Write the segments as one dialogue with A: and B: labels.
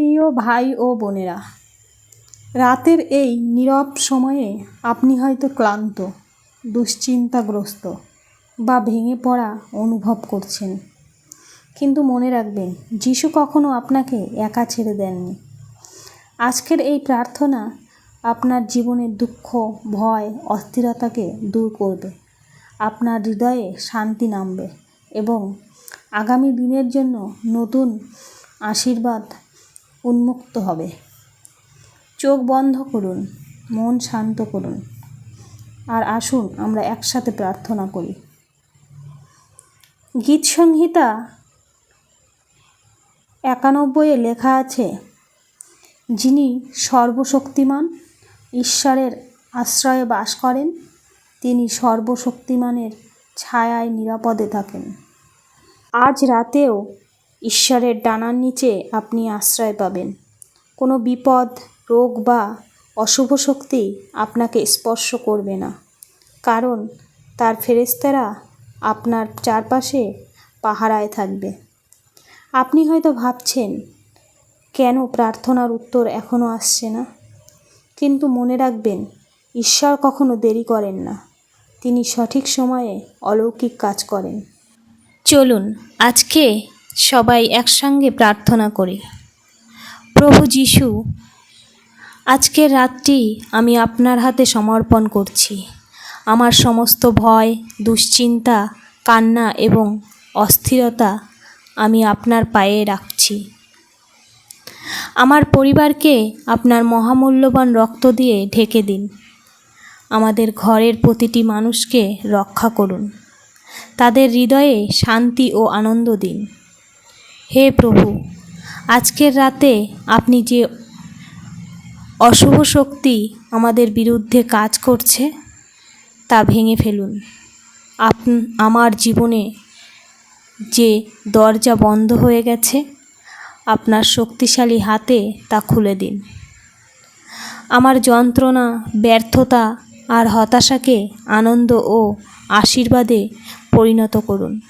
A: প্রিয় ভাই ও বোনেরা, রাতের এই নীরব সময়ে আপনি হয়তো ক্লান্ত, দুশ্চিন্তাগ্রস্ত বা ভেঙে পড়া অনুভব করছেন। কিন্তু মনে রাখবেন, যিশু কখনো আপনাকে একা ছেড়ে দেননি। আজকের এই প্রার্থনা আপনার জীবনের দুঃখ, ভয়, অস্থিরতাকে দূর করবে, আপনার হৃদয়ে শান্তি নামবে এবং আগামী দিনের জন্য নতুন আশীর্বাদ উন্মুক্ত হবে। চোখ বন্ধ করুন, মন শান্ত করুন। আর আসুন, আমরা একসাথে প্রার্থনা করি। গীত সংহিতা একানব্বইয়ে লেখা আছে, যিনি সর্বশক্তিমান, ঈশ্বরের আশ্রয়ে বাস করেন, তিনি সর্বশক্তিমানের ছায়ায় নিরাপদে থাকেন। আজ রাতেও ঈশ্বরের ডানার নিচে আপনি আশ্রয় পাবেন। কোনো বিপদ, রোগ বা অশুভ শক্তি আপনাকে স্পর্শ করবে না। কারণ তার ফেরেস্তারা আপনার চারপাশে পাহারায় থাকবে। আপনি হয়তো ভাবছেন, কেন প্রার্থনার উত্তর এখনও আসছে না? কিন্তু মনে রাখবেন, ঈশ্বর কখনো দেরি করেন না। তিনি সঠিক সময়ে অলৌকিক কাজ করেন। চলুন, আজকে সবাই একসঙ্গে প্রার্থনা করি। প্রভু যিশু, আজকের রাতটি আমি আপনার হাতে সমর্পণ করছি। আমার সমস্ত ভয়, দুশ্চিন্তা, কান্না এবং অস্থিরতা আমি আপনার পায়ে রাখছি। আমার পরিবারকে আপনার মহামূল্যবান রক্ত দিয়ে ঢেকে দিন। আমাদের ঘরের প্রতিটি মানুষকে রক্ষা করুন। তাদের হৃদয়ে শান্তি ও আনন্দ দিন। হে প্রভু, আজকের রাতে আপনি যে অশুভ শক্তি আমাদের বিরুদ্ধে কাজ করছে, তা ভেঙে ফেলুন। আপ, আমার জীবনে যে দরজা বন্ধ হয়ে গেছে, আপনার শক্তিশালী হাতে তা খুলে দিন। আমার যন্ত্রণা, ব্যর্থতা আর হতাশাকে আনন্দ ও আশীর্বাদে পরিণত করুন।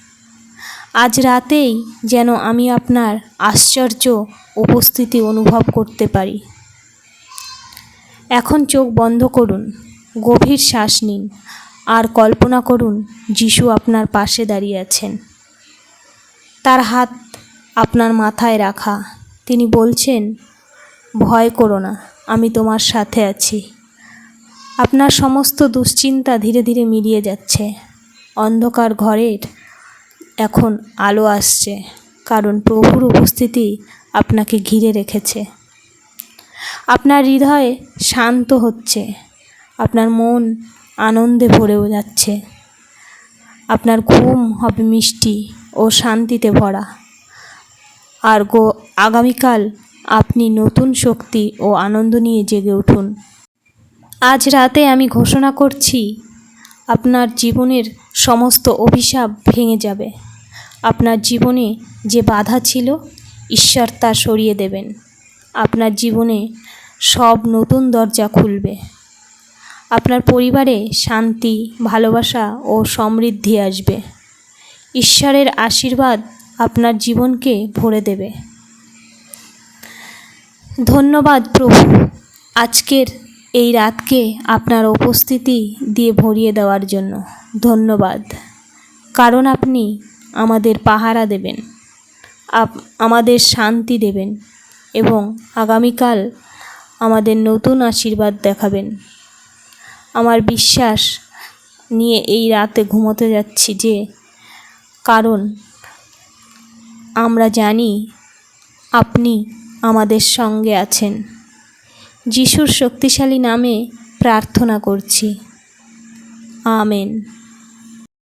A: আজ রাতেই যেন আমি আপনার আশ্চর্য উপস্থিতি অনুভব করতে পারি। এখন চোখ বন্ধ করুন, গভীর শ্বাস নিন, আর কল্পনা করুন যিশু আপনার পাশে দাঁড়িয়ে আছেন। তার হাত আপনার মাথায় রাখা। তিনি বলছেন, ভয় করো না, আমি তোমার সাথে আছি। আপনার সমস্ত দুশ্চিন্তা ধীরে ধীরে মিলিয়ে যাচ্ছে। অন্ধকার ঘরের এখন আলো আসছে, কারণ প্রভুর উপস্থিতি আপনাকে ঘিরে রেখেছে। আপনার হৃদয় শান্ত হচ্ছে, আপনার মন আনন্দে ভরেও যাচ্ছে। আপনার ঘুম হবে মিষ্টি ও শান্তিতে ভরা। আর গো, আগামীকাল আপনি নতুন শক্তি ও আনন্দ নিয়ে জেগে উঠুন। আজ রাতে আমি ঘোষণা করছি আপনার জীবনের সমস্ত অভিশাপ ভেঙে যাবে। আপনার জীবনে যে বাধা ছিল, ঈশ্বর তা সরিয়ে দেবেন। আপনার জীবনে সব নতুন দরজা খুলবে। আপনার পরিবারে শান্তি, ভালোবাসা ও সমৃদ্ধি আসবে। ঈশ্বরের আশীর্বাদ আপনার জীবনকে ভরে দেবে। ধন্যবাদ প্রভু। আজকের এই রাতকে আপনার উপস্থিতি দিয়ে ভরিয়ে দেওয়ার জন্য ধন্যবাদ। কারণ আপনি আমাদের পাহারা দেবেন, আপ- আমাদের শান্তি দেবেন এবং আগামীকাল আমাদের নতুন আশীর্বাদ দেখাবেন। আমার বিশ্বাস, নিয়ে এই রাতে ঘুমোতে যাচ্ছি যে, কারণ আমরা জানি আপনি আমাদের সঙ্গে আছেন। যিশুর শক্তিশালী নামে প্রার্থনা করছি। আমেন।